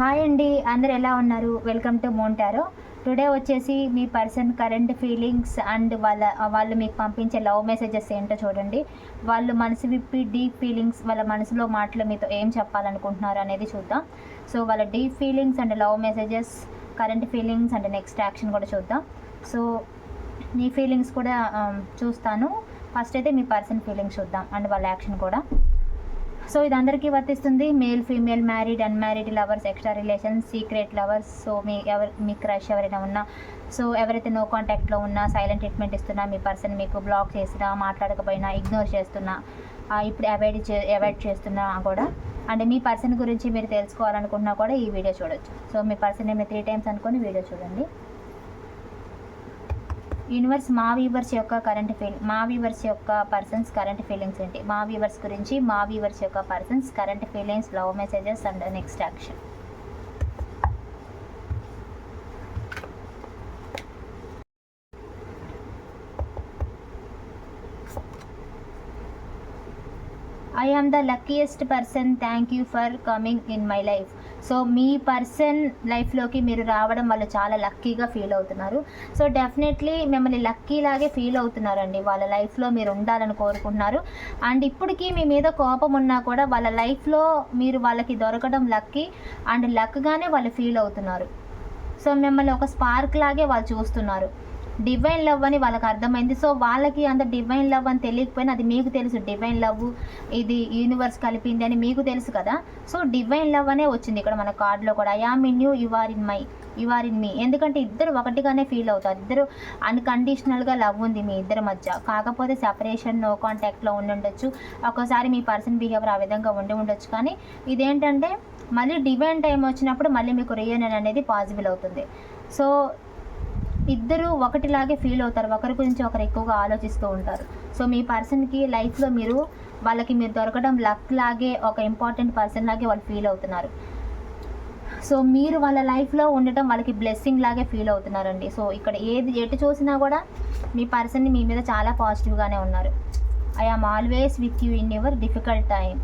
Hi అండి అందరు ఎలా ఉన్నారు? వెల్కమ్ టు మోంటారో టుడే వచ్చేసి మీ పర్సన్ కరెంట్ ఫీలింగ్స్ అండ్ వాళ్ళ వాళ్ళు మీకు పంపించే లవ్ మెసేజెస్ ఏంటో చూడండి. వాళ్ళు మనసు విప్పి డీప్ ఫీలింగ్స్ వాళ్ళ మనసులో మాటలు మీతో ఏం చెప్పాలనుకుంటున్నారు అనేది చూద్దాం. సో వాళ్ళ deep feelings and love messages current feelings and next action కూడా చూద్దాం. సో మీ ఫీలింగ్స్ కూడా um, చూస్తాను. ఫస్ట్ అయితే మీ పర్సన్ ఫీలింగ్స్ చూద్దాం అండ్ వాళ్ళ యాక్షన్ కూడా. సో ఇది అందరికీ వర్తిస్తుంది. Male female married unmarried lovers extra relations secret lovers. So మీ ఎవరు మీ క్రష్ ఎవరైనా ఉన్నా సో ఎవరైతే నో కాంటాక్ట్లో ఉన్నా సైలెంట్ ట్రీట్మెంట్ ఇస్తున్నా మీ పర్సన్ మీకు బ్లాక్ చేసినా మాట్లాడకపోయినా ఇగ్నోర్ చేస్తున్నా ఇప్పుడు అవాయిడ్ చే అవాయిడ్ చేస్తున్నా కూడా అంటే మీ పర్సన్ గురించి మీరు తెలుసుకోవాలనుకున్నా కూడా ఈ వీడియో చూడొచ్చు. సో మీ పర్సన్ ఏమి త్రీ టైమ్స్ అనుకొని వీడియో చూడండి. యూనివర్స్ మా వీవర్స్ యొక్క కరెంట్ ఫీల్ మా వీవర్స్ యొక్క పర్సన్స్ కరెంట్ ఫీలింగ్స్ ఏంటి? మా వీవర్స్ గురించి మా వీవర్స్ యొక్క persons current feelings love messages and next action. I am the luckiest person thank you for coming in my life so me person లైఫ్లోకి మీరు రావడం వాళ్ళు చాలా లక్కీగా ఫీల్ అవుతున్నారు. సో డెఫినెట్లీ మిమ్మల్ని లక్కీ లాగే ఫీల్ అవుతున్నారండి. వాళ్ళ లైఫ్లో మీరు ఉండాలని కోరుకుంటున్నారు. అండ్ ఇప్పటికీ మీ మీద కోపం ఉన్నా కూడా వాళ్ళ లైఫ్లో మీరు వాళ్ళకి దొరకడం లక్కీ అండ్ లక్గానే వాళ్ళు ఫీల్ అవుతున్నారు. సో మిమ్మల్ని ఒక స్పార్క్ లాగే వాళ్ళు చూస్తున్నారు. డివైన్ లవ్ అని వాళ్ళకి అర్థమైంది. సో వాళ్ళకి అంత డివైన్ లవ్ అని తెలియకపోయినా అది మీకు తెలుసు. డివైన్ లవ్ ఇది యూనివర్స్ కలిపింది అని మీకు తెలుసు కదా. సో డివైన్ లవ్ అనే వచ్చింది ఇక్కడ మన కార్డులో కూడా. I am in you you are in my you are in me ఎందుకంటే ఇద్దరు ఒకటిగానే ఫీల్ అవుతారు. ఇద్దరు అన్కండిషనల్గా లవ్ ఉంది మీ ఇద్దరి మధ్య. కాకపోతే సెపరేషన్ నో కాంటాక్ట్లో ఉండి ఉండొచ్చు. ఒక్కోసారి మీ పర్సన్ బిహేవియర్ ఆ విధంగా ఉండి ఉండొచ్చు. కానీ ఇదేంటంటే మళ్ళీ డివైన్ టైం వచ్చినప్పుడు మళ్ళీ మీకు రియూనియన్ అనేది పాసిబుల్ అవుతుంది. సో ఇద్దరు ఒకటిలాగే ఫీల్ అవుతారు. ఒకరి గురించి ఒకరు ఎక్కువగా ఆలోచిస్తూ ఉంటారు. సో మీ పర్సన్కి లైఫ్లో మీరు వాళ్ళకి మీరు దొరకడం లక్ లాగే ఒక ఇంపార్టెంట్ పర్సన్ లాగే వాళ్ళు ఫీల్ అవుతున్నారు. సో మీరు వాళ్ళ లైఫ్లో ఉండటం వాళ్ళకి బ్లెస్సింగ్ లాగే ఫీల్ అవుతున్నారండి. సో ఇక్కడ ఏది ఎటు చూసినా కూడా మీ పర్సన్ని మీ మీద చాలా పాజిటివ్గానే ఉన్నారు. I am always with you in your difficult time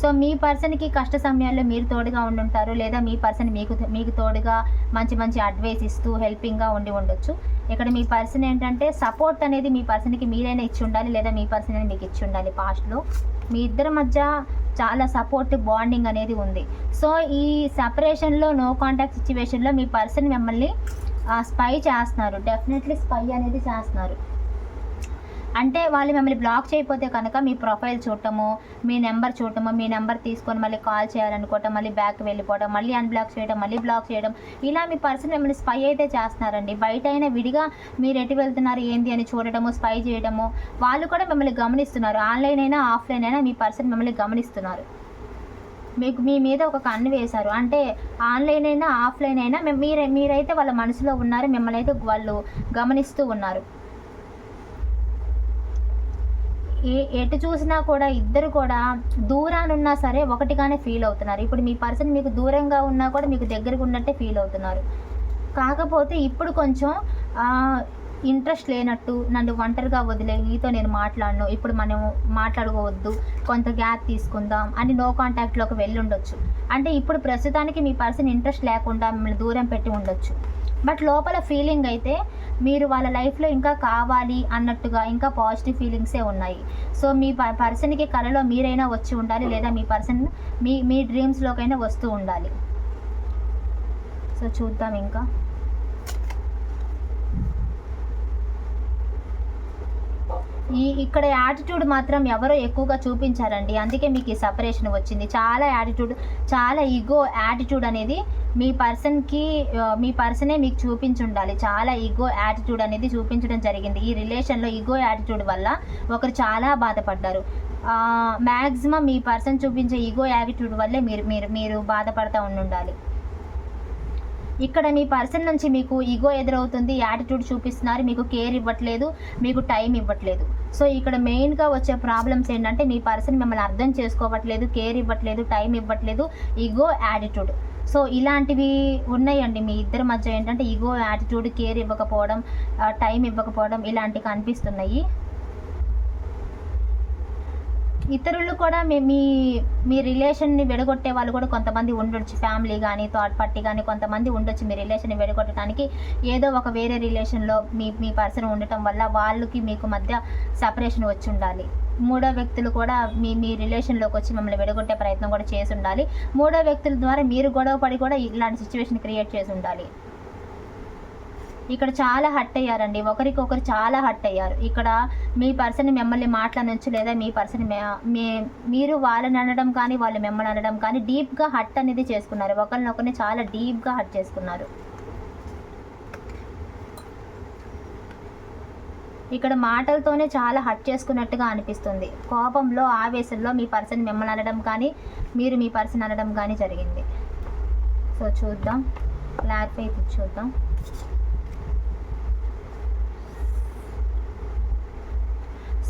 so మీ పర్సన్కి కష్ట సమయాల్లో మీరు తోడుగా ఉండుంటారు లేదా మీ పర్సన్ మీకు మీకు తోడుగా మంచి మంచి అడ్వైస్ ఇస్తూ హెల్పింగ్గా ఉండి ఉండొచ్చు. ఇక్కడ మీ పర్సన్ ఏంటంటే సపోర్ట్ అనేది మీ పర్సన్కి మీరైనా ఇచ్చి ఉండాలి లేదా మీ పర్సన్ అనేది మీకు ఇచ్చి ఉండాలి పాస్ట్లో మీ ఇద్దరి మధ్య చాలా సపోర్ట్ బాండింగ్ అనేది ఉంది. సో ఈ సపరేషన్లో నో కాంటాక్ట్ సిచ్యువేషన్లో మీ పర్సన్ మిమ్మల్ని స్పై చేస్తున్నారు. డెఫినెట్లీ స్పై అనేది చేస్తున్నారు. అంటే వాళ్ళు మిమ్మల్ని బ్లాక్ చేయకపోతే కనుక మీ ప్రొఫైల్ చూడటము మీ నెంబర్ చూడటము మీ నెంబర్ తీసుకొని మళ్ళీ కాల్ చేయాలనుకోవటం మళ్ళీ బ్యాక్ వెళ్ళిపోవడం మళ్ళీ అన్బ్లాక్ చేయడం మళ్ళీ బ్లాక్ చేయడం ఇలా మీ పర్సన్ మిమ్మల్ని స్పై అయితే చేస్తున్నారండి. బయట అయినా విడిగా మీరు ఎటు వెళ్తున్నారు ఏంది అని చూడటము స్పై చేయడము వాళ్ళు కూడా మిమ్మల్ని గమనిస్తున్నారు. ఆన్లైన్ అయినా ఆఫ్లైన్ అయినా మీ పర్సన్ మిమ్మల్ని గమనిస్తున్నారు. మీకు మీ మీద ఒక కన్ను వేశారు. అంటే ఆన్లైన్ అయినా ఆఫ్లైన్ అయినా మీ- మీరే మీరైతే వాళ్ళ మనసులో ఉన్నారు మిమ్మల్ని అయితే వాళ్ళు గమనిస్తూ ఉన్నారు. ఏ ఎటు చూసినా కూడా ఇద్దరు కూడా దూరానున్నా సరే ఒకటిగానే ఫీల్ అవుతున్నారు. ఇప్పుడు మీ పర్సన్ మీకు దూరంగా ఉన్నా కూడా మీకు దగ్గరకు ఉన్నట్టే ఫీల్ అవుతున్నారు. కాకపోతే ఇప్పుడు కొంచెం ఇంట్రెస్ట్ లేనట్టు నన్ను ఒంటరిగా వదిలే నీతో నేను మాట్లాడను ఇప్పుడు మనం మాట్లాడుకోవద్దు కొంత గ్యాప్ తీసుకుందాం అని నో కాంటాక్ట్లోకి వెళ్ళి ఉండొచ్చు. అంటే ఇప్పుడు ప్రస్తుతానికి మీ పర్సన్ ఇంట్రెస్ట్ లేకుండా మిమ్మల్ని దూరం పెట్టి ఉండొచ్చు. బట్ లోపల ఫీలింగ్ అయితే మీరు వాళ్ళ లైఫ్లో ఇంకా కావాలి అన్నట్టుగా ఇంకా పాజిటివ్ ఫీలింగ్సే ఉన్నాయి. సో మీ ప- పర్సన్కి కళలో మీరైనా వచ్చి ఉండాలి లేదా మీ పర్సన్ మీ మీ డ్రీమ్స్లోకైనా వస్తూ ఉండాలి. సో చూద్దాం ఇంకా. ఈ ఇక్కడ యాటిట్యూడ్ మాత్రం ఎవరో ఎక్కువగా చూపించారండి. అందుకే మీకు ఈ సపరేషన్ వచ్చింది. చాలా యాటిట్యూడ్ చాలా ఈగో యాటిట్యూడ్ అనేది మీ పర్సన్కి మీ పర్సనే మీకు చూపించుండాలి. చాలా ఈగో యాటిట్యూడ్ అనేది చూపించడం జరిగింది. ఈ రిలేషన్లో ఈగో యాటిట్యూడ్ వల్ల ఒకరు చాలా బాధపడ్డారు. మ్యాక్సిమం మీ పర్సన్ చూపించే ఈగో యాటిట్యూడ్ వల్లే మీరు మీరు మీరు బాధపడతా ఉండాలి ఇక్కడ మీ పర్సన్ నుంచి మీకు ఈగో ఎదురవుతుంది యాటిట్యూడ్ చూపిస్తున్నారు మీకు కేర్ ఇవ్వట్లేదు మీకు టైం ఇవ్వట్లేదు. సో ఇక్కడ మెయిన్గా వచ్చే ప్రాబ్లమ్స్ ఏంటంటే మీ పర్సన్ మిమ్మల్ని అర్థం చేసుకోవట్లేదు కేర్ ఇవ్వట్లేదు టైం ఇవ్వట్లేదు ఈగో యాటిట్యూడ్ సో ఇలాంటివి ఉన్నాయండి మీ ఇద్దరి మధ్య ఏంటంటే ఈగో యాటిట్యూడ్ కేర్ ఇవ్వకపోవడం టైం ఇవ్వకపోవడం ఇలాంటివి కనిపిస్తున్నాయి. ఇతరులు కూడా మీ మీ మీ రిలేషన్ని విడగొట్టే వాళ్ళు కూడా కొంతమంది ఉండొచ్చు. ఫ్యామిలీ కానీ థర్డ్ పార్టీ కానీ కొంతమంది ఉండొచ్చు మీ రిలేషన్ని విడగొట్టడానికి. ఏదో ఒక వేరే రిలేషన్లో మీ మీ పర్సన్ ఉండటం వల్ల వాళ్ళకి మీకు మధ్య సపరేషన్ వచ్చి ఉండాలి. మూడో వ్యక్తులు కూడా మీ మీ రిలేషన్లోకి వచ్చి మిమ్మల్ని విడగొట్టే ప్రయత్నం కూడా చేసి ఉండాలి. మూడో వ్యక్తుల ద్వారా మీరు గొడవ పడి కూడా ఇలాంటి సిచ్యువేషన్ క్రియేట్ చేసి ఉండాలి. ఇక్కడ చాలా హట్ అయ్యారండి. ఒకరికొకరు చాలా హట్ అయ్యారు. ఇక్కడ మీ పర్సన్ మిమ్మల్ని మాట్లాడనొచ్చు లేదా మీ పర్సన్ మీ మీరు వాళ్ళని అనడం కానీ వాళ్ళు మిమ్మల్ని అనడం కానీ డీప్గా హట్ అనేది చేసుకున్నారు. ఒకరినొకరిని చాలా డీప్గా హట్ చేసుకున్నారు. ఇక్కడ మాటలతోనే చాలా హట్ చేసుకున్నట్టుగా అనిపిస్తుంది. కోపంలో ఆవేశంలో మీ పర్సన్ మిమ్మల్ని అనడం కానీ మీరు మీ పర్సన్ అనడం కానీ జరిగింది. సో చూద్దాం. క్లారిఫై చూద్దాం.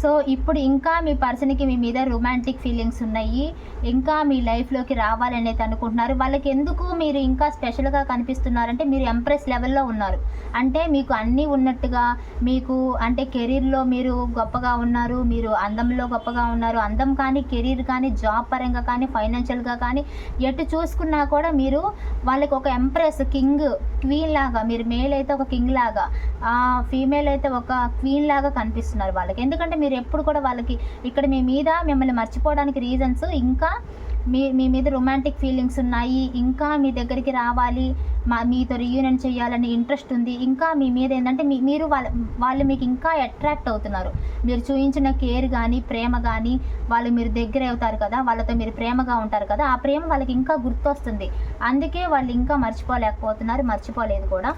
సో ఇప్పుడు ఇంకా మీ పర్సన్కి మీ మీద రొమాంటిక్ ఫీలింగ్స్ ఉన్నాయి. ఇంకా మీ లైఫ్లోకి రావాలనేది అనుకుంటున్నారు. వాళ్ళకి ఎందుకు మీరు ఇంకా స్పెషల్గా కనిపిస్తున్నారంటే మీరు ఎంప్రెస్ లెవెల్లో ఉన్నారు. అంటే మీకు అన్నీ ఉన్నట్టుగా మీకు అంటే కెరీర్లో మీరు గొప్పగా ఉన్నారు. మీరు అందంలో గొప్పగా ఉన్నారు. అందం కానీ కెరీర్ కానీ జాబ్ పరంగా కానీ ఫైనాన్షియల్గా కానీ ఎటు చూసుకున్నా కూడా మీరు వాళ్ళకి ఒక ఎంప్రెస్ కింగ్ క్వీన్ లాగా మీరు మేల్ అయితే ఒక కింగ్ లాగా ఫీమేల్ అయితే ఒక క్వీన్ లాగా కనిపిస్తున్నారు వాళ్ళకి. ఎందుకంటే మీరు ఎప్పుడు కూడా వాళ్ళకి ఇక్కడ మీ మీద మిమ్మల్ని మర్చిపోవడానికి రీజన్స్ ఇంకా మీ మీ మీద రొమాంటిక్ ఫీలింగ్స్ ఉన్నాయి ఇంకా మీ దగ్గరికి రావాలి మా మీతో రీయూనియన్ చేయాలని ఇంట్రెస్ట్ ఉంది ఇంకా మీ మీద ఏంటంటే మీ మీరు వాళ్ళ వాళ్ళు మీకు ఇంకా అట్రాక్ట్ అవుతున్నారు. మీరు చూపించిన కేర్ కానీ ప్రేమ కానీ వాళ్ళు మీరు దగ్గర అవుతారు కదా వాళ్ళతో మీరు ప్రేమగా ఉంటారు కదా ఆ ప్రేమ వాళ్ళకి ఇంకా గుర్తొస్తుంది. అందుకే వాళ్ళు ఇంకా మర్చిపోలేకపోతున్నారు మర్చిపోలేదు కూడా.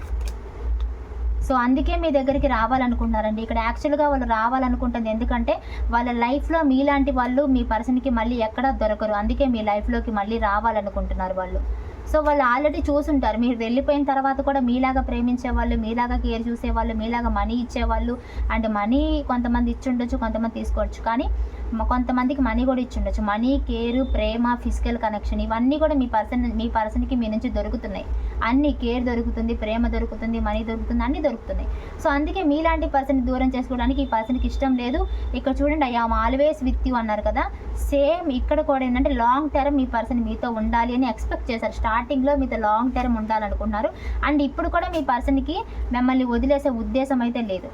సో అందుకే మీ దగ్గరికి రావాలనుకుంటున్నారండి. ఇక్కడ యాక్చువల్గా వాళ్ళు రావాలనుకుంటుంది. ఎందుకంటే వాళ్ళ లైఫ్లో మీలాంటి వాళ్ళు మీ పర్సన్కి మళ్ళీ ఎక్కడా దొరకరు. అందుకే మీ లైఫ్లోకి మళ్ళీ రావాలనుకుంటున్నారు వాళ్ళు. సో వాళ్ళు ఆల్రెడీ చూసుంటారు. మీరు వెళ్ళిపోయిన తర్వాత కూడా మీలాగా ప్రేమించే వాళ్ళు మీలాగా కేర్ చూసేవాళ్ళు మీలాగా మనీ ఇచ్చేవాళ్ళు. అండ్ మనీ కొంతమంది ఇచ్చి ఉండొచ్చు కొంతమంది తీసుకోవచ్చు. కానీ కొంతమందికి మనీ కూడా ఇచ్చి ఉండొచ్చు మనీ కేర్ ప్రేమ ఫిజికల్ కనెక్షన్ ఇవన్నీ కూడా మీ పర్సన్ మీ పర్సన్కి మీ నుంచి దొరుకుతున్నాయి. అన్ని కేర్ దొరుకుతుంది ప్రేమ దొరుకుతుంది మనీ దొరుకుతుంది అన్నీ దొరుకుతున్నాయి. సో అందుకే మీలాంటి పర్సన్ దూరం చేసుకోవడానికి ఈ పర్సన్కి ఇష్టం లేదు. ఇక్కడ చూడండి I am always with you అన్నారు కదా. సేమ్ ఇక్కడ కూడా ఏంటంటే లాంగ్ టర్మ్ మీ పర్సన్ మీతో ఉండాలి అని ఎక్స్పెక్ట్ చేశారు. స్టార్టింగ్లో మీతో లాంగ్ టర్మ్ ఉండాలనుకున్నారు అండ్ ఇప్పుడు కూడా మీ పర్సన్కి మిమ్మల్ని వదిలేసే ఉద్దేశం అయితే లేదు.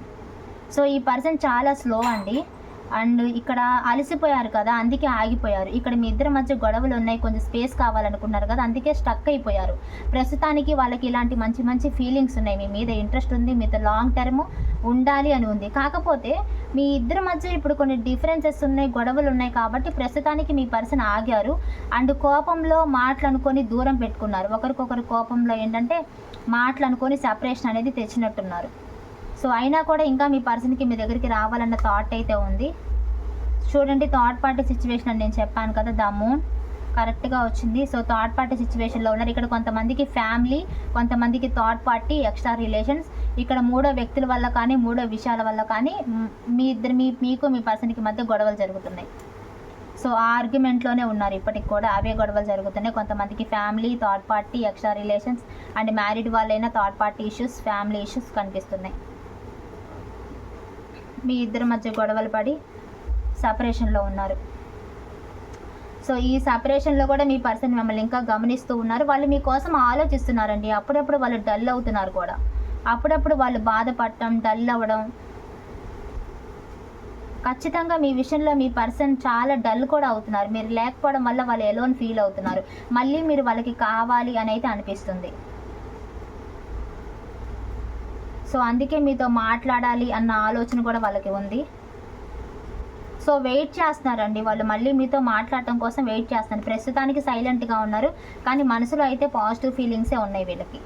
సో ఈ పర్సన్ చాలా స్లో అండి. అండ్ ఇక్కడ అలసిపోయారు కదా అందుకే ఆగిపోయారు. ఇక్కడ మీ ఇద్దరి మధ్య గొడవలు ఉన్నాయి కొంచెం స్పేస్ కావాలనుకున్నారు కదా అందుకే స్టక్ అయిపోయారు. ప్రస్తుతానికి వాళ్ళకి ఇలాంటి మంచి మంచి ఫీలింగ్స్ ఉన్నాయి. మీ మీద ఇంట్రెస్ట్ ఉంది మీతో లాంగ్ టర్మ్ ఉండాలి అని ఉంది. కాకపోతే మీ ఇద్దరి మధ్య ఇప్పుడు కొన్ని డిఫరెన్సెస్ ఉన్నాయి గొడవలు ఉన్నాయి కాబట్టి ప్రస్తుతానికి మీ పర్సన్ ఆగారు. అండ్ కోపంలో మాటలు అనుకొని దూరం పెట్టుకున్నారు. ఒకరికొకరు కోపంలో ఏంటంటే మాటలు అనుకొని సెపరేషన్ అనేది తెచ్చినట్టున్నారు. సో అయినా కూడా ఇంకా మీ పర్సన్కి మీ దగ్గరికి రావాలన్న థాట్ అయితే ఉంది. చూడండి థర్డ్ పార్టీ సిచ్యువేషన్ అని నేను చెప్పాను కదా ద మూన్ కరెక్ట్గా వచ్చింది. సో థర్డ్ పార్టీ సిచ్యువేషన్లో ఉన్నారు. ఇక్కడ కొంతమందికి ఫ్యామిలీ కొంతమందికి థర్డ్ పార్టీ ఎక్స్ట్రా రిలేషన్స్ ఇక్కడ మూడో వ్యక్తుల వల్ల కానీ మూడో విషయాల వల్ల కానీ మీ ఇద్దరు మీ మీకు మీ పర్సన్కి మధ్య గొడవలు జరుగుతున్నాయి. సో ఆ ఆర్గ్యుమెంట్లోనే ఉన్నారు. ఇప్పటికి కూడా అవే గొడవలు జరుగుతున్నాయి. కొంతమందికి family third party extra relations and married వాళ్ళైనా third party issues family issues కనిపిస్తున్నాయి. మీ ఇద్దరి మధ్య గొడవలు పడి సపరేషన్లో ఉన్నారు. సో ఈ సపరేషన్లో కూడా మీ పర్సన్ మిమ్మల్ని ఇంకా గమనిస్తూ ఉన్నారు. వాళ్ళు మీకోసం ఆలోచిస్తున్నారండి. అప్పుడప్పుడు వాళ్ళు డల్ అవుతున్నారు కూడా. అప్పుడప్పుడు వాళ్ళు బాధపడటం డల్ అవ్వడం ఖచ్చితంగా మీ విషయంలో మీ పర్సన్ చాలా డల్ కూడా అవుతున్నారు. మీరు లేకపోవడం వల్ల వాళ్ళు ఎలోన్ ఫీల్ అవుతున్నారు. మళ్ళీ మీరు వాళ్ళకి కావాలి అని అయితే అనిపిస్తుంది. సో అందుకే మీతో మాట్లాడాలి అన్న ఆలోచన కూడా వాళ్ళకి ఉంది. సో వెయిట్ చేస్తున్నారండి వాళ్ళు. మళ్ళీ మీతో మాట్లాడటం కోసం వెయిట్ చేస్తున్నారు. ప్రస్తుతానికి సైలెంట్గా ఉన్నారు. కానీ మనసులో అయితే పాజిటివ్ ఫీలింగ్సే ఉన్నాయి వీళ్ళకి.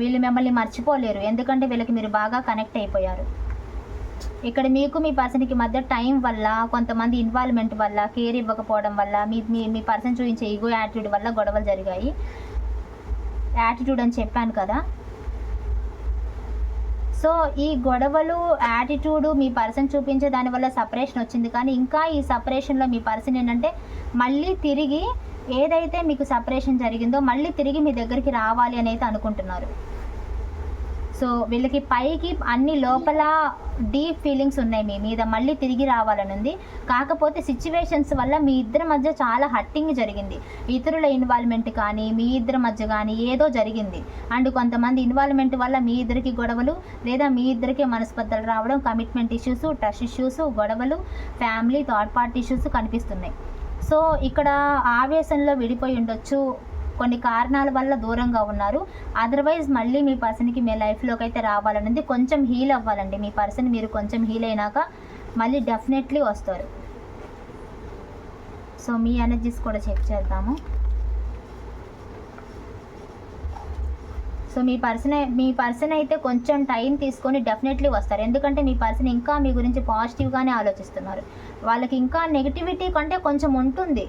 వీళ్ళు మిమ్మల్ని మర్చిపోలేరు. ఎందుకంటే వీళ్ళకి మీరు బాగా కనెక్ట్ అయిపోయారు. ఇక్కడ మీకు మీ పర్సన్కి మధ్య టైం వల్ల కొంతమంది ఇన్వాల్వ్మెంట్ వల్ల కేర్ ఇవ్వకపోవడం వల్ల మీ మీ మీ పర్సన్ చూపించే ఈగో యాటిట్యూడ్ వల్ల గొడవలు జరిగాయి. యాటిట్యూడ్ అని చెప్పాను కదా. సో ఈ గొడవలు యాటిట్యూడు మీ పర్సన్ చూపించే దానివల్ల సపరేషన్ వచ్చింది. కానీ ఇంకా ఈ సపరేషన్లో మీ పర్సన్ ఏంటంటే మళ్ళీ తిరిగి ఏదైతే మీకు సపరేషన్ జరిగిందో మళ్ళీ తిరిగి మీ దగ్గరికి రావాలి అని అయితే అనుకుంటున్నారు. సో వీళ్ళకి పైకి అన్ని లోపల డీప్ ఫీలింగ్స్ ఉన్నాయి మీ మీద మళ్ళీ తిరిగి రావాలని ఉంది. కాకపోతే సిచ్యువేషన్స్ వల్ల మీ ఇద్దరి మధ్య చాలా హట్టింగ్ జరిగింది. ఇతరుల ఇన్వాల్వ్మెంట్ కానీ మీ ఇద్దరి మధ్య కానీ ఏదో జరిగింది. అండ్ కొంతమంది ఇన్వాల్వ్మెంట్ వల్ల మీ ఇద్దరికి గొడవలు లేదా మీ ఇద్దరికి మనస్పర్ధలు రావడం కమిట్మెంట్ ఇష్యూస్ ట్రస్ట్ ఇష్యూస్ గొడవలు ఫ్యామిలీ థర్డ్ పార్టీ ఇష్యూస్ కనిపిస్తున్నాయి. సో ఇక్కడ ఆవేశంలో విడిపోయి ఉండొచ్చు. కొన్ని కారణాల వల్ల దూరంగా ఉన్నారు. అదర్వైజ్ మళ్ళీ మీ పర్సన్కి మీ లైఫ్లోకి అయితే రావాలనేది. కొంచెం హీల్ అవ్వాలండి. మీ పర్సన్ మీరు కొంచెం హీల్ అయినాక మళ్ళీ డెఫినెట్లీ వస్తారు. సో మీ ఎనర్జీస్ కూడా చెక్ చేద్దాము. సో మీ పర్సన్ మీ పర్సన్ అయితే కొంచెం టైం తీసుకొని డెఫినెట్లీ వస్తారు. ఎందుకంటే మీ పర్సన్ ఇంకా మీ గురించి పాజిటివ్గానే ఆలోచిస్తున్నారు. వాళ్ళకి ఇంకా నెగిటివిటీ కంటే కొంచెం ఉంటుంది.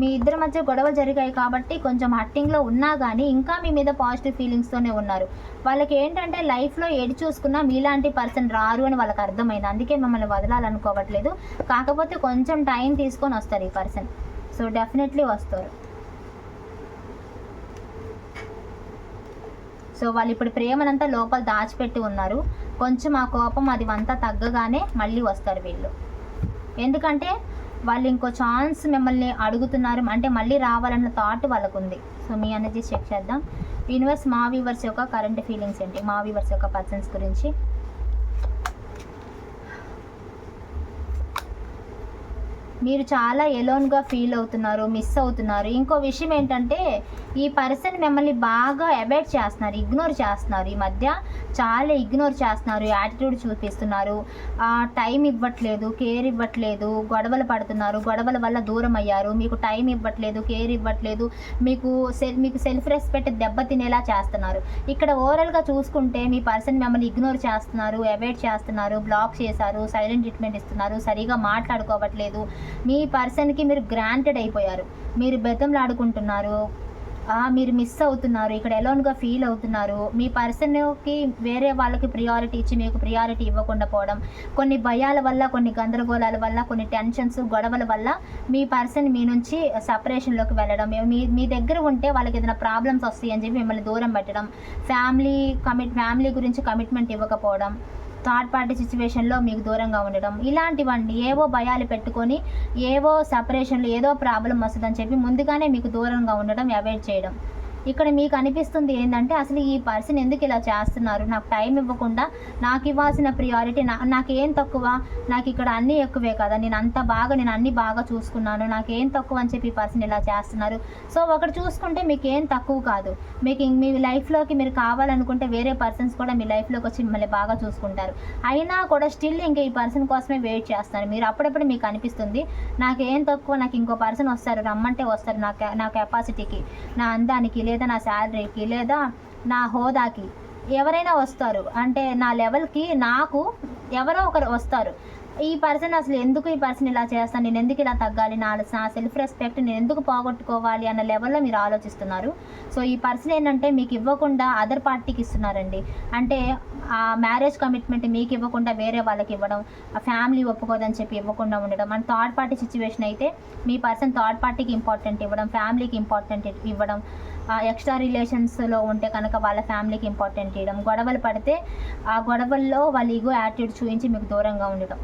మీ ఇద్దరి మధ్య గొడవ జరిగాయి కాబట్టి కొంచెం హట్టింగ్లో ఉన్నా కానీ ఇంకా మీ మీద పాజిటివ్ ఫీలింగ్స్తోనే ఉన్నారు. వాళ్ళకి ఏంటంటే లైఫ్లో ఏది చూసుకున్నా మీలాంటి పర్సన్ రారు అని వాళ్ళకి అర్థమైంది. అందుకే మిమ్మల్ని వదలాలనుకోవట్లేదు. కాకపోతే కొంచెం టైం తీసుకొని వస్తారు ఈ పర్సన్ సో డెఫినెట్లీ వస్తారు. సో వాళ్ళు ఇప్పుడు ప్రేమనంతా లోపల దాచిపెట్టి ఉన్నారు. కొంచెం ఆ కోపం అది అంతా తగ్గగానే మళ్ళీ వస్తారు వీళ్ళు. ఎందుకంటే వాళ్ళు ఇంకో ఛాన్స్ మిమ్మల్ని అడుగుతున్నారు. అంటే మళ్ళీ రావాలన్న థాట్ వాళ్ళకు ఉంది సో మీ అనేది చెక్ చేద్దాం. యూనివర్స్ మా వ్యూవర్స్ యొక్క కరెంట్ ఫీలింగ్స్ ఏంటి? మా వ్యూవర్స్ యొక్క పర్సన్స్ గురించి. మీరు చాలా ఎలోన్గా ఫీల్ అవుతున్నారు మిస్ అవుతున్నారు. ఇంకో విషయం ఏంటంటే ఈ పర్సన్ మిమ్మల్ని బాగా అవాయిడ్ చేస్తున్నారు ఇగ్నోర్ చేస్తున్నారు. ఈ మధ్య చాలా ఇగ్నోర్ చేస్తున్నారు యాటిట్యూడ్ చూపిస్తున్నారు. టైం ఇవ్వట్లేదు కేర్ ఇవ్వట్లేదు గొడవలు పడుతున్నారు. గొడవల వల్ల దూరం అయ్యారు. మీకు టైం ఇవ్వట్లేదు కేర్ ఇవ్వట్లేదు. మీకు సెల్ మీకు సెల్ఫ్ రెస్పెక్ట్ దెబ్బతినేలా చేస్తున్నారు. ఇక్కడ ఓవరాల్గా చూసుకుంటే మీ పర్సన్ మిమ్మల్ని ఇగ్నోర్ చేస్తున్నారు అవాయిడ్ చేస్తున్నారు బ్లాక్ చేశారు సైలెంట్ ట్రీట్మెంట్ ఇస్తున్నారు సరిగా మాట్లాడుకోవట్లేదు. మీ పర్సన్కి మీరు గ్రాంటెడ్ అయిపోయారు. మీరు బెతంలాడుకుంటున్నారు. మీరు మిస్ అవుతున్నారు. ఇక్కడ ఎలోన్గా ఫీల్ అవుతున్నారు. మీ పర్సన్కి వేరే వాళ్ళకి ప్రియారిటీ ఇచ్చి మీకు ప్రియారిటీ ఇవ్వకుండా పోవడం కొన్ని భయాల వల్ల కొన్ని గందరగోళాల వల్ల కొన్ని టెన్షన్స్ గొడవల వల్ల మీ పర్సన్ మీ నుంచి సపరేషన్లోకి వెళ్ళడం. మీ మీ దగ్గర ఉంటే వాళ్ళకి ఏదైనా ప్రాబ్లమ్స్ వస్తాయి అని చెప్పి మిమ్మల్ని దూరం పెట్టడం ఫ్యామిలీ కమిట్ ఫ్యామిలీ గురించి కమిట్మెంట్ ఇవ్వకపోవడం. థర్డ్ పార్టీ సిచ్యువేషన్లో మీకు దూరంగా ఉండడం ఇలాంటివన్నీ ఏవో భయాలు పెట్టుకొని ఏవో సపరేషన్లు ఏదో ప్రాబ్లం వస్తుందని చెప్పి ముందుగానే మీకు దూరంగా ఉండడం అవాయిడ్ చేయడం. ఇక్కడ మీకు అనిపిస్తుంది ఏంటంటే అసలు ఈ పర్సన్ ఎందుకు ఇలా చేస్తున్నారు? నాకు టైం ఇవ్వకుండా నాకు ఇవ్వాల్సిన ప్రియారిటీ నా నాకు ఏం తక్కువ? నాకు ఇక్కడ అన్నీ ఎక్కువే కదా. నేను అంత బాగా నేను అన్ని బాగా చూసుకున్నాను. నాకు ఏం తక్కువ అని చెప్పి ఈ పర్సన్ ఇలా చేస్తున్నారు. సో ఒకటి చూసుకుంటే మీకు ఏం తక్కువ కాదు. మీకు మీ లైఫ్లోకి మీరు కావాలనుకుంటే వేరే పర్సన్స్ కూడా మీ లైఫ్లోకి వచ్చి మిమ్మల్ని బాగా చూసుకుంటారు. అయినా కూడా స్టిల్ ఇంకా ఈ పర్సన్ కోసమే వెయిట్ చేస్తారు మీరు అప్పుడప్పుడు మీకు అనిపిస్తుంది నాకు ఏం తక్కువ నాకు ఇంకో పర్సన్ వస్తారు రమ్మంటే వస్తారు నా నా కెపాసిటీకి నా అందానికి లేదా నా శాలరీకి లేదా నా హోదాకి ఎవరైనా వస్తారు. అంటే నా లెవెల్కి నాకు ఎవరో ఒకరు వస్తారు. ఈ పర్సన్ అసలు ఎందుకు ఈ పర్సన్ ఇలా చేస్తాను నేను ఎందుకు ఇలా తగ్గాలి? నా నా సెల్ఫ్ రెస్పెక్ట్ నేను ఎందుకు పోగొట్టుకోవాలి? అన్న లెవెల్లో మీరు ఆలోచిస్తున్నారు. సో ఈ పర్సన్ ఏంటంటే మీకు ఇవ్వకుండా అదర్ పార్టీకి ఇస్తున్నారండి. అంటే ఆ మ్యారేజ్ కమిట్మెంట్ మీకు ఇవ్వకుండా వేరే వాళ్ళకి ఇవ్వడం ఆ ఫ్యామిలీ ఒప్పుకోదని చెప్పి ఇవ్వకుండా ఉండడం అండ్ థర్డ్ పార్టీ సిచ్యువేషన్ అయితే మీ పర్సన్ థర్డ్ పార్టీకి ఇంపార్టెంట్ ఇవ్వడం ఫ్యామిలీకి ఇంపార్టెంట్ ఇవ్వడం ఎక్స్ట్రా రిలేషన్స్లో ఉంటే కనుక వాళ్ళ ఫ్యామిలీకి ఇంపార్టెంట్ ఇవ్వడం గొడవలు పడితే ఆ గొడవల్లో వాళ్ళ ఈగో యాటిట్యూడ్ చూపించి మీకు దూరంగా ఉండడం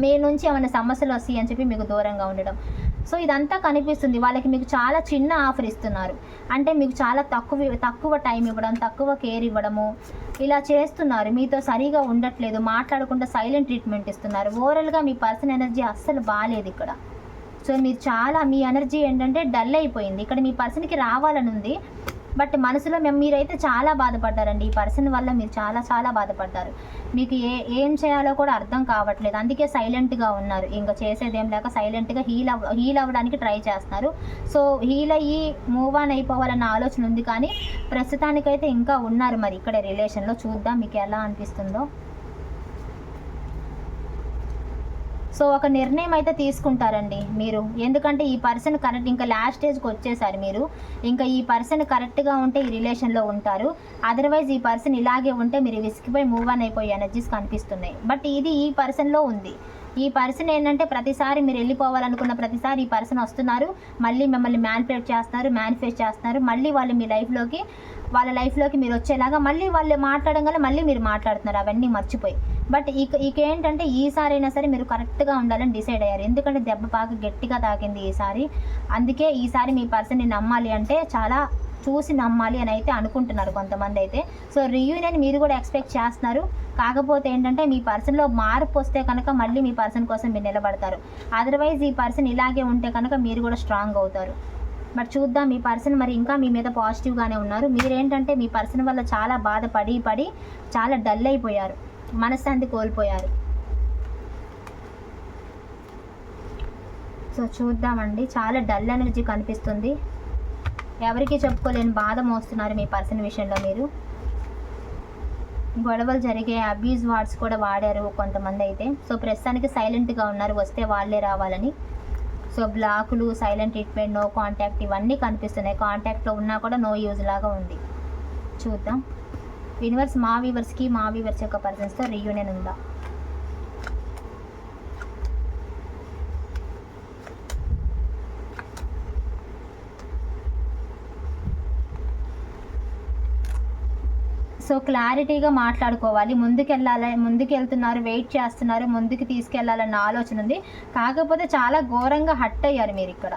మీ నుంచి ఏమైనా సమస్యలు వస్తాయి అని చెప్పి మీకు దూరంగా ఉండడం సో ఇదంతా కనిపిస్తుంది. వాళ్ళకి మీకు చాలా చిన్న ఆఫర్ ఇస్తున్నారు. అంటే మీకు చాలా తక్కువ తక్కువ టైం ఇవ్వడం తక్కువ కేర్ ఇవ్వడము ఇలా చేస్తున్నారు. మీతో సరిగా ఉండట్లేదు. మాట్లాడకుండా సైలెంట్ ట్రీట్మెంట్ ఇస్తున్నారు. ఓవరాల్గా మీ పర్సన్ ఎనర్జీ అస్సలు బాగాలేదు ఇక్కడ. సో మీరు చాలా మీ ఎనర్జీ ఏంటంటే డల్ అయిపోయింది. ఇక్కడ మీ పర్సన్కి రావాలని ఉంది. బట్ మనసులో మేము మీరైతే చాలా బాధపడ్డారండి. ఈ పర్సన్ వల్ల మీరు చాలా చాలా బాధపడ్డారు. మీకు ఏ ఏం చేయాలో కూడా అర్థం కావట్లేదు. అందుకే సైలెంట్గా ఉన్నారు. ఇంకా చేసేదేం లేక సైలెంట్గా హీల్ అవ హీల్ అవ్వడానికి ట్రై చేస్తున్నారు. సో హీల్ అయ్యి మూవ్ ఆన్ అయిపోవాలన్న ఆలోచన ఉంది. కానీ ప్రస్తుతానికైతే ఇంకా ఉన్నారు మరి ఇక్కడ రిలేషన్లో. చూద్దాం మీకు ఎలా అనిపిస్తుందో. సో ఒక నిర్ణయం అయితే తీసుకుంటారండి మీరు. ఎందుకంటే ఈ పర్సన్ కరెక్ట్ ఇంకా లాస్ట్ స్టేజ్కి వచ్చేసారు మీరు. ఇంకా ఈ పర్సన్ కరెక్ట్గా ఉంటే ఈ రిలేషన్లో ఉంటారు. అదర్వైజ్ ఈ పర్సన్ ఇలాగే ఉంటే మీరు విసిగిపోయి మూవ్ ఆన్ అయిపోయే ఎనర్జీస్ కనిపిస్తున్నాయి. బట్ ఇది ఈ పర్సన్లో ఉంది. ఈ పర్సన్ ఏంటంటే ప్రతిసారి మీరు వెళ్ళిపోవాలనుకున్న ప్రతిసారి ఈ పర్సన్ వస్తున్నారు. మళ్ళీ మిమ్మల్ని మ్యానిపులేట్ చేస్తున్నారు మేనిఫెస్ట్ చేస్తున్నారు. మళ్ళీ వాళ్ళు మీ లైఫ్లోకి వాళ్ళ లైఫ్లోకి మీరు వచ్చేలాగా మళ్ళీ వాళ్ళు మాట్లాడగానే మళ్ళీ మీరు మాట్లాడుతున్నారు. అవన్నీ మర్చిపోయి. బట్ ఇక ఇక ఏంటంటే ఈసారి అయినా సరే మీరు కరెక్ట్గా ఉండాలని డిసైడ్ అయ్యారు. ఎందుకంటే దెబ్బ బాగా గట్టిగా తాకింది ఈసారి అందుకే ఈసారి మీ పర్సన్ని నమ్మాలి అంటే చాలా చూసి నమ్మాలి అని అయితే అనుకుంటున్నారు కొంతమంది అయితే. సో రియూనియన్ మీరు కూడా ఎక్స్పెక్ట్ చేస్తున్నారు. కాకపోతే ఏంటంటే మీ పర్సన్లో మార్పు వస్తే కనుక మళ్ళీ మీ పర్సన్ కోసం మీరు నిలబడతారు. అదర్వైజ్ ఈ పర్సన్ ఇలాగే ఉంటే కనుక మీరు కూడా స్ట్రాంగ్ అవుతారు. బట్ చూద్దాం మీ పర్సన్ మరి ఇంకా మీ మీద పాజిటివ్గానే ఉన్నారు. మీరేంటంటే మీ పర్సన్ వల్ల చాలా బాధపడి పడి చాలా డల్ అయిపోయారు. మనశ్శాంతి కోల్పోయారు. సో చూద్దామండి. చాలా డల్ ఎనర్జీ కనిపిస్తుంది. ఎవరికి చెప్పుకోలేని బాధ మోస్తున్నారు మీ పర్సన్ విషయంలో మీరు. గొడవలు జరిగే అబ్యూజ్ వార్డ్స్ కూడా వాడారు కొంతమంది అయితే. సో ప్రస్తుతానికి సైలెంట్గా ఉన్నారు. వస్తే వాళ్ళే రావాలని. సో బ్లాకులు సైలెంట్ ట్రీట్మెంట్ నో కాంటాక్ట్ ఇవన్నీ కనిపిస్తున్నాయి. కాంటాక్ట్లో ఉన్నా కూడా నో యూజ్ లాగా ఉంది. చూద్దాం. యూనివర్స్ మా వీవర్స్కి మా వీవర్స్ యొక్క పర్సన్స్తో రీయూనియన్ ఉందా? సో క్లారిటీగా మాట్లాడుకోవాలి. ముందుకెళ్ళాలి ముందుకు వెళ్తున్నారు వెయిట్ చేస్తున్నారు ముందుకు తీసుకెళ్ళాలన్న ఆలోచన ఉంది. కాకపోతే చాలా ఘోరంగా హట్ అయ్యారు మీరు ఇక్కడ.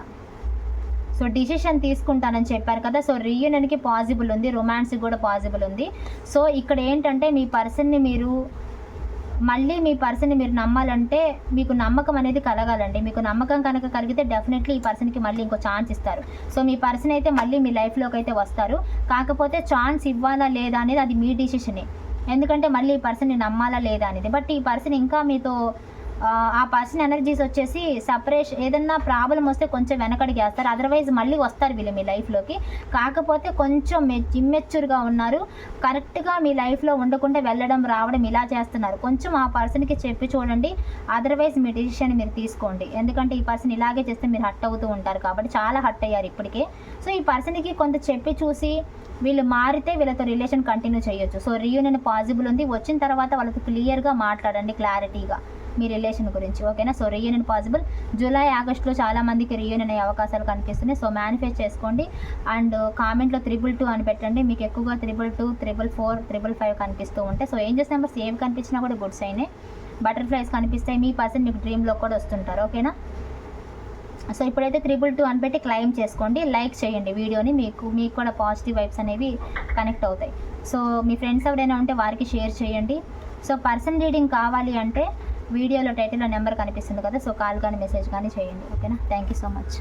సో డిసిషన్ తీసుకుంటానని చెప్పారు కదా సో రీయూనియన్కి పాసిబుల్ ఉంది రొమాన్స్కి కూడా పాసిబుల్ ఉంది. సో ఇక్కడ ఏంటంటే మీ పర్సన్ని మీరు మళ్ళీ మీ పర్సన్ని మీరు నమ్మాలంటే మీకు నమ్మకం అనేది కలగాలండి. మీకు నమ్మకం కనుక కలిగితే డెఫినెట్లీ ఈ పర్సన్కి మళ్ళీ ఇంకో ఛాన్స్ ఇస్తారు. సో మీ పర్సన్ అయితే మళ్ళీ మీ లైఫ్లోకి అయితే వస్తారు. కాకపోతే ఛాన్స్ ఇవ్వాలా లేదా అనేది అది మీ డిసిషనే ఎందుకంటే మళ్ళీ ఈ పర్సన్ని నమ్మాలా లేదా అనేది. బట్ ఈ పర్సన్ ఇంకా మీతో ఆ, పర్సన్ ఎనర్జీస్ వచ్చేసి సపరేషన్ ఏదన్నా ప్రాబ్లం వస్తే కొంచెం వెనకడికి వేస్తారు. అదర్వైజ్ మళ్ళీ వస్తారు వీళ్ళు మీ లైఫ్లోకి కాకపోతే కొంచెం ఇమ్మెచ్యూర్గా ఉన్నారు. కరెక్ట్గా మీ లైఫ్లో ఉండకుండా వెళ్ళడం రావడం ఇలా చేస్తున్నారు. కొంచెం ఆ పర్సన్కి చెప్పి చూడండి. అదర్వైజ్ మీ డిసిషన్ మీరు తీసుకోండి. ఎందుకంటే ఈ పర్సన్ ఇలాగే చేస్తే మీరు హట్ అవుతూ ఉంటారు కాబట్టి చాలా హట్ అయ్యారు ఇప్పటికే. సో ఈ పర్సన్కి కొంత చెప్పి చూసి వీళ్ళు మారితే వీళ్ళతో రిలేషన్ కంటిన్యూ చేయొచ్చు. సో రీయూనియన్ పాసిబుల్ ఉంది. వచ్చిన తర్వాత వాళ్ళతో క్లియర్గా మాట్లాడండి క్లారిటీగా మీ రిలేషన్ గురించి. ఓకేనా? సో రీయూనియన్ పాసిబుల్ జూలై ఆగస్ట్లో చాలా మందికి రీయూనియన్ అయ్యే అవకాశాలు కనిపిస్తున్నాయి. సో మేనిఫెస్ట్ చేసుకోండి. అండ్ కామెంట్లో త్రిబుల్ టూ అని పెట్టండి. మీకు ఎక్కువగా triple two triple four triple five కనిపిస్తూ ఉంటాయి సో ఏంజెస్ నెంబర్స్ ఏవి కనిపించినా కూడా గుడ్స్ అయినాయి బటర్ఫ్లైస్ కనిపిస్తాయి మీ పర్సన్ మీకు డ్రీమ్లో కూడా వస్తుంటారు. ఓకేనా? సో ఇప్పుడైతే త్రిబుల్ టూ అని పెట్టి క్లైమ్ చేసుకోండి. లైక్ చేయండి వీడియోని. మీకు మీకు కూడా పాజిటివ్ వైబ్స్ అనేవి కనెక్ట్ అవుతాయి. సో మీ ఫ్రెండ్స్ ఎవరైనా ఉంటే వారికి షేర్ చేయండి. సో పర్సన్ రీడింగ్ కావాలి అంటే వీడియోలో టైటిల్లో నెంబర్ కనిపిస్తుంది కదా సో కాల్ కానీ మెసేజ్ కానీ చేయండి ఓకేనా? Thank you so much